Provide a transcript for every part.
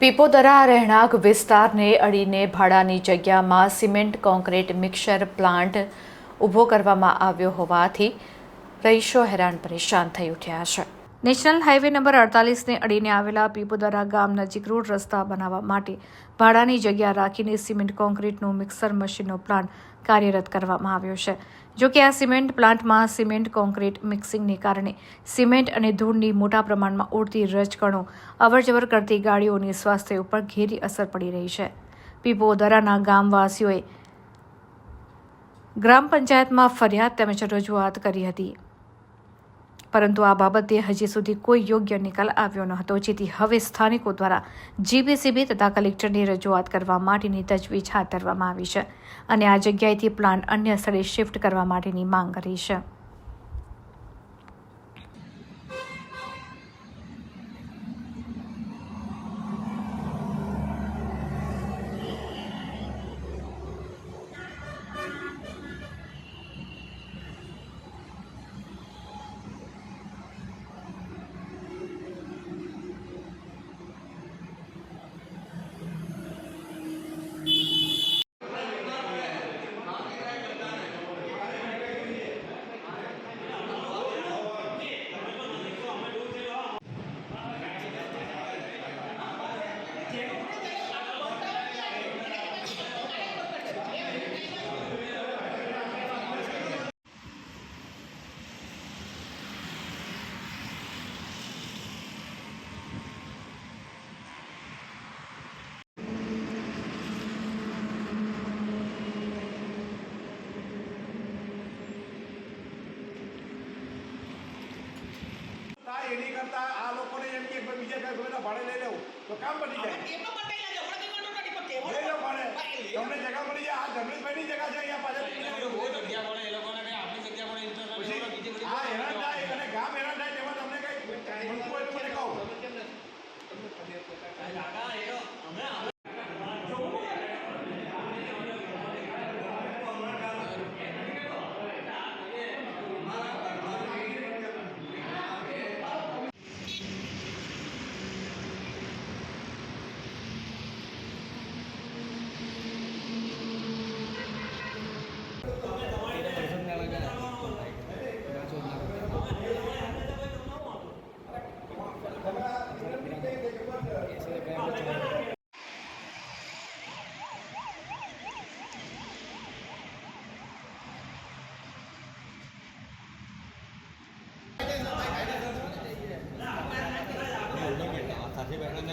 પીપોદરા રહેણાંક વિસ્તારને અડીને ભાડાની જગ્યામાં સિમેન્ટ કોન્ક્રીટ મિક્સર પ્લાન્ટ ઊભો કરવામાં આવ્યો હોવાથી રહીશો હેરાન પરેશાન થઈ ઉઠ્યા છે. નેશનલ હાઈવે નંબર અડતાલીસને અડીને આવેલા પીપોદરા ગામ નજીક રોડ રસ્તા બનાવવા માટે ભાડાની જગ્યા રાખીને સિમેન્ટ કોન્ક્રીટનું મિક્સર મશીનનો પ્લાન્ટ કાર્યરત કરવામાં આવ્યો છે. જો કે આ સિમેન્ટ પ્લાન્ટમાં સિમેન્ટ કોન્ક્રીટ મિક્સિંગને કારણે સિમેન્ટ અને ધૂળની મોટા પ્રમાણમાં ઉડતી રજકણો અવરજવર કરતી ગાડીઓની સ્વાસ્થ્ય ઉપર ઘેરી અસર પડી રહી છે. પીપોદરાના ગામવાસીઓએ ગ્રામ પંચાયતમાં ફરિયાદ તેમજ રજૂઆત કરી હતી. પરંતુ આ બાબતે હજી સુધી કોઈ યોગ્ય નિકાલ આવ્યો ન હતો. જેથી હવે સ્થાનિકો દ્વારા જીપીસીબી તથા કલેક્ટરની રજૂઆત કરવા માટેની તજવીજ હાથ ધરવામાં આવી છે અને આ જગ્યાએથી પ્લાન્ટ અન્ય સ્થળે શિફ્ટ કરવા માટેની માંગ કરી છે. Damn. તા એની કરતા આ લોકોને એમ કે બીજા કઈ કોઈના ભાડે લઈ લેવું. તો કામ બની જાય. લઈ લો ભાડે. તમને જગ્યા મળી જાય. આ જમીનભાઈની જગ્યા છે અહીંયા પાછળ. પછી આ હેરાન થાય અને ગામ હેરાન થાય તેમાં તમને કઈ મળતું હોય તો મને કહો.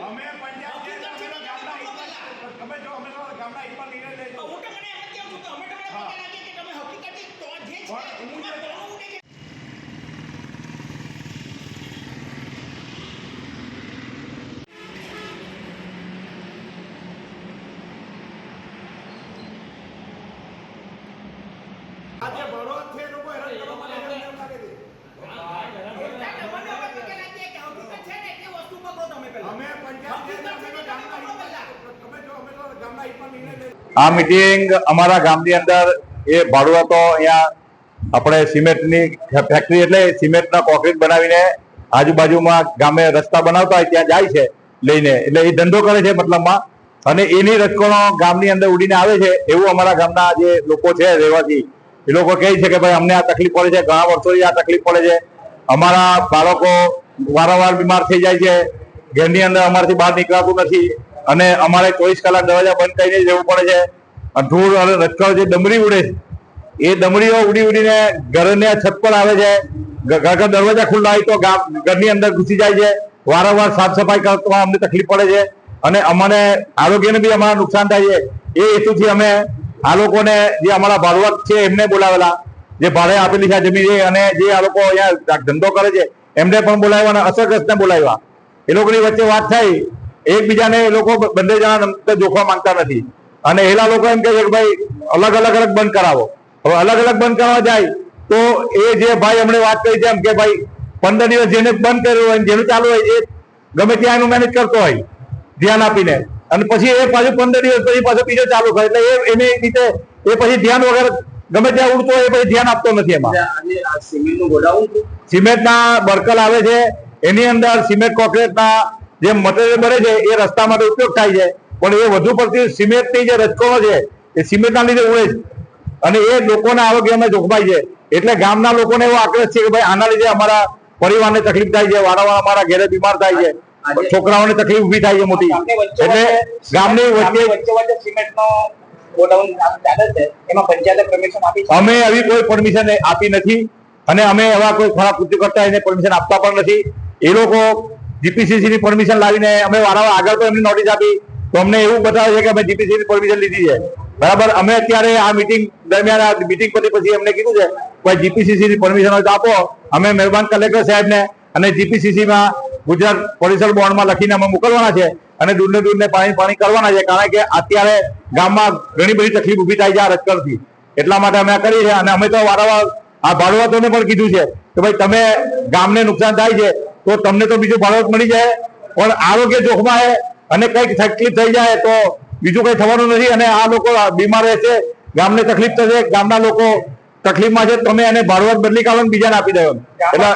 અમે પંચાયત છે તો અમે તો ગામના હિતમાં તમે જો અમે તો ગામના હિતમાં નિર્ણય લેજો પણ હું જે આ જે ભરોસ છે એ લોકો હેરાન કરવા માટે હેરાન કેમ લાગે છે અમે પંચાયત છે તો અમે તો ગામના હિતમાં તમે જો અમે તો ગામના હિતમાં નિર્ણય લેજો આ મીટિંગ અમારા ગામની અંદર એ ભાડુઆ તો અહીંયા આપણે સિમેન્ટની ફેક્ટરી એટલે સિમેન્ટના કોન્ક્રીટ બનાવીને આજુબાજુમાં ગામે રસ્તા બનાવતા હોય ત્યાં જાય છે લઈને. એટલે એ ધંધો કરે છે મતલબમાં. અને એની રચકોણો ગામની અંદર ઉડીને આવે છે એવું અમારા ગામના જે લોકો છે રહેવાસી, એ લોકો કહે છે કે ભાઈ અમને આ તકલીફ પડે છે, ઘણા વર્ષોથી આ તકલીફ પડે છે. અમારા બાળકો વારંવાર બીમાર થઈ જાય છે. ઘરની અંદર અમારાથી બહાર નીકળાતું નથી. અને અમારે ચોવીસ કલાક દરવાજા બંધ કરીને જવું પડે છે. ધૂળ અને રજકણ જે ડમરી ઉડે એ ડમરીઓ ઉડી ઉડીને ઘરને છત પર આવે છે. ઘર દરવાજા ખુલ્લા હોય તો ઘરની અંદર ઘૂસી જાય છે. વારંવાર સાફ સફાઈ કરવામાં અમને તકલીફ પડે છે. અને અમને આરોગ્યને બી અમારા નુકસાન થાય છે. એ હેતુથી અમે આ લોકોને જે અમારા ભારવક છે, એમને બોલાવેલા. જે ભાડે આપેલી છે જમીન છે અને જે આ લોકો અહીંયા ધંધો કરે છે, એમને પણ બોલાવ્યા અને અસરગ્રસ્તને બોલાવ્યા. એ લોકોની વચ્ચે વાત થઈ. એકબીજાને એ લોકો બંને જણા જોખવા માંગતા નથી. અને એલા લોકો એમ કહે છે કે ભાઈ અલગ અલગ અલગ બંધ કરાવો. હવે અલગ અલગ બંધ કરવા જાય તો એ જે ભાઈ હમણે વાત કરી છે એમ કે ભાઈ પંદર દિવસ જેને બંધ કર્યું હોય જેનું ચાલુ હોય એ ગમે ત્યાં એનું મેનેજ કરતો હોય ધ્યાન આપીને. અને પછી એ પાછું પંદર દિવસ પછી પાછો બીજો ચાલુ થાય એટલે એ એની રીતે એ પછી ધ્યાન વગર ગમે ત્યાં ઉડતો હોય એ પછી ધ્યાન આપતો નથી એમાં. સિમેન્ટના બર્કલ આવે છે. એની અંદર સિમેન્ટ કોન્ક્રીટના જે મટીરિયલ બને છે એ રસ્તા માટે ઉપયોગ થાય છે. પણ એ વધુ પડતી સિમેન્ટની જે રજકણો છે એ સિમેન્ટના લીધે ઉડે છે. અને એ લોકોના આરોગ્યમાં જોખમાય છે. એટલે ગામના લોકોને એવો આક્રોશ છે કે ભાઈ આના લીધે અમારા પરિવારને તકલીફ થાય છે વારંવાર અમારા ઘેરે બીમાર થાય છે. છોકરાઓને તકલીફ ઊભી થાય છે મોટી. એટલે ગામની વચ્ચે સિમેન્ટનો ગોડાઉન ચાલે છે. એમાં પંચાયતે પરમિશન આપી અમે આવી કોઈ પરમિશન આપી નથી. અને અમે એવા કોઈ ખરાબ કૃત્ય કરતા એને પરમિશન આપતા પણ નથી. એ લોકો જીપીસીસી ની પરમિશન લાવીને અમે વારાવાર આગળ પણ એમની નોટિસ આપી. તો અમને એવું બતાવે છે કે અમે જીપીસીસી ની પરમિશન લીધી છે. બરાબર? અમે અત્યારે આ મિટિંગ દરમિયાન આ મિટિંગ પછી પછી અમને કીધું છે કે જીપીસીસી ની પરમિશન હોય તો આપો. અમે મહેરબાન કલેક્ટર સાહેબને અને જીપીસીસી માં ગુજરાત પોલ્યુશન બોર્ડમાં લખીને અમે મોકલવાના છે અને દૂરને દૂરને પાણી પાણી કરવાના છે. કારણ કે અત્યારે ગામમાં ઘણી બધી તકલીફ ઊભી થાય છે આ રજકણથી એટલા માટે અમે આ કરી છે અને અમે તો વારંવાર આ ભાડુઆતોને પણ કીધું છે કે, ભાઈ, તમે ગામને નુકસાન થાય છે તો તમને તો બીજું ભાડુઆત મળી જાય પણ આરોગ્ય જોખમાય અને કંઈક તકલીફ થઈ જાય તો બીજું કંઈ થવાનું નથી અને આ લોકો બીમાર રહેશે ગામને તકલીફ થશે ગામના લોકો તકલીફમાં છે તમે એને ભાડુઆત બદલી કાઢો અને બીજાને આપી દો એટલે